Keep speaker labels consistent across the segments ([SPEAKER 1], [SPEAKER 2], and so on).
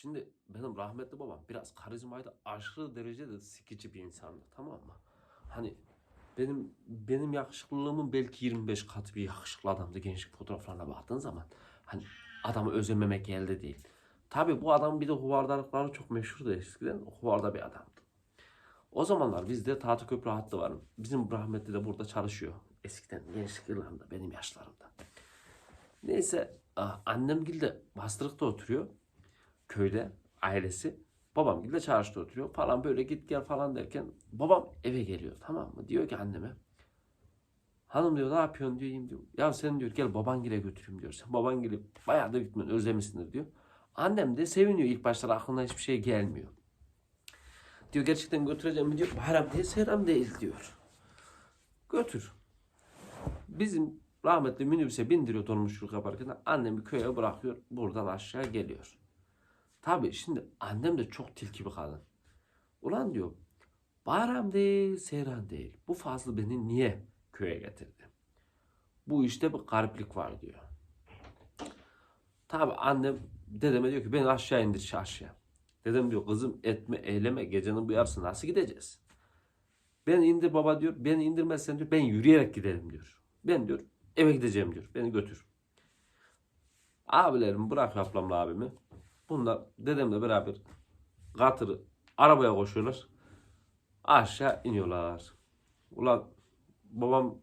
[SPEAKER 1] Şimdi benim rahmetli babam biraz karizmaydı. Aşırı derecede sikici bir insandı tamam mı? Hani benim benim yakışıklılığımın belki 25 katı bir yakışıklı adamdı gençlik fotoğraflarına baktığın zaman. Hani adamı özlememek elde değil. Tabii bu adam bir de huvardarlıkları çok meşhurdu eskiden. Huvarda bir adamdı. O zamanlar bizde Tahta Köprü hattı var. Bizim rahmetli de burada çalışıyor. Eskiden gençlik yıllarında benim yaşlarımda. Neyse ah, annem de Bastırık'ta oturuyor. Köyde ailesi. Babam de çarşıda oturuyor falan böyle git gel falan derken babam eve geliyor tamam mı? Diyor ki anneme hanım diyor ne yapıyorsun diyor. Ya sen diyor gel babangile götüreyim diyor. Sen babangile bayağı da gitmen özlemişsindir diyor. Annem de seviniyor ilk başlarda aklına hiçbir şey gelmiyor. Diyor gerçekten götüreceğim mi diyor. Haram değil seram değil diyor. Götür. Bizim rahmetli minibüse bindiriyor dolmuşçuluk yaparken annemi köye bırakıyor. Buradan aşağı geliyor. Tabii şimdi annem de çok tilki bir kadın. Ulan diyor bayram değil seyran değil. Bu fazla beni niye köye getirdi? Bu işte bir gariplik var diyor. Tabii annem dedeme diyor ki beni aşağı indir çarşıya. Dedem diyor kızım etme eyleme gecenin bu yarısı nasıl gideceğiz? Ben indir baba diyor. Beni indirmezsen diyor ben yürüyerek giderim diyor. Ben diyor eve gideceğim diyor. Beni götür. Abilerim bırak ablamla abimi. Bunlar dedemle beraber katırı arabaya koşuyorlar. Aşağı iniyorlar. Ulan babam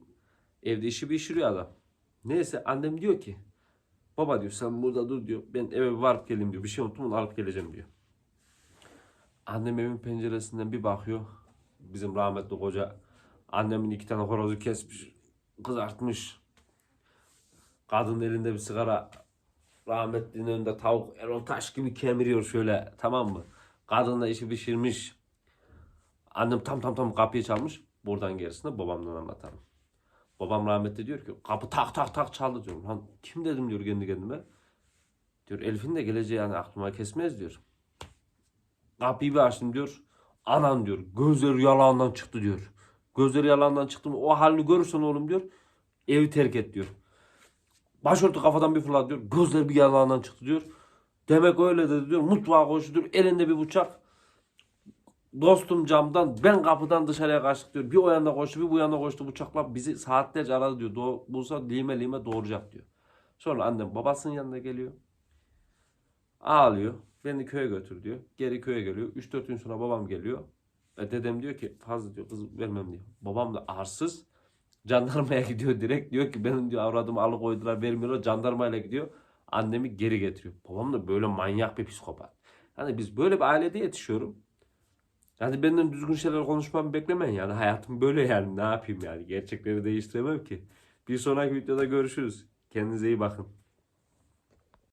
[SPEAKER 1] evde işi bir adam. Neyse annem diyor ki baba diyor sen burada dur diyor. Ben eve varıp geleyim diyor. Bir şey unuttum alıp geleceğim diyor. Annem evin penceresinden bir bakıyor. Bizim rahmetli koca annemin iki tane horozu kesmiş, kızartmış. Kadının elinde bir sigara, rahmetlinin önünde tavuk Erol Taş gibi kemiriyor şöyle tamam mı? Kadın da işi pişirmiş. Annem tam tam tam kapıyı çalmış. Buradan gerisini babamdan anlatalım. Babam rahmetli diyor ki kapı tak tak tak çaldı diyorum. Lan kim dedim diyor kendi kendime. Diyor Elif'in de geleceği yani aklıma kesmez diyor. Kapıyı bir açtım diyor. Anan diyor gözleri yalandan çıktı diyor. Gözleri yalandan çıktı mı o halini görürsen oğlum diyor. Evi terk et diyor. Başörtü kafadan bir fırladı diyor. Gözleri bir yalandan çıktı diyor. Demek öyle dedi diyor. Mutfağa koştu diyor. Elinde bir bıçak. Dostum camdan ben kapıdan dışarıya kaçtık diyor. Bir o yana koştu bir bu yana koştu bıçakla bizi saatlerce aradı diyor. Doğ, bulsa lime lime doğuracak diyor. Sonra annem babasının yanına geliyor. Ağlıyor. Beni köye götür diyor. Geri köye geliyor. 3-4 gün sonra babam geliyor. E dedem diyor ki fazla diyor kız vermem diyor. Babam da arsız. Jandarmaya gidiyor direkt. Diyor ki benim diyor avradımı alıkoydular vermiyorlar. Jandarmayla gidiyor. Annemi geri getiriyor. Babam da böyle manyak bir psikopat. Yani biz böyle bir ailede yetişiyorum. Yani benden düzgün şeyler konuşmamı beklemeyin yani. Hayatım böyle yani. Ne yapayım yani. Gerçekleri değiştiremem ki. Bir sonraki videoda görüşürüz. Kendinize iyi bakın.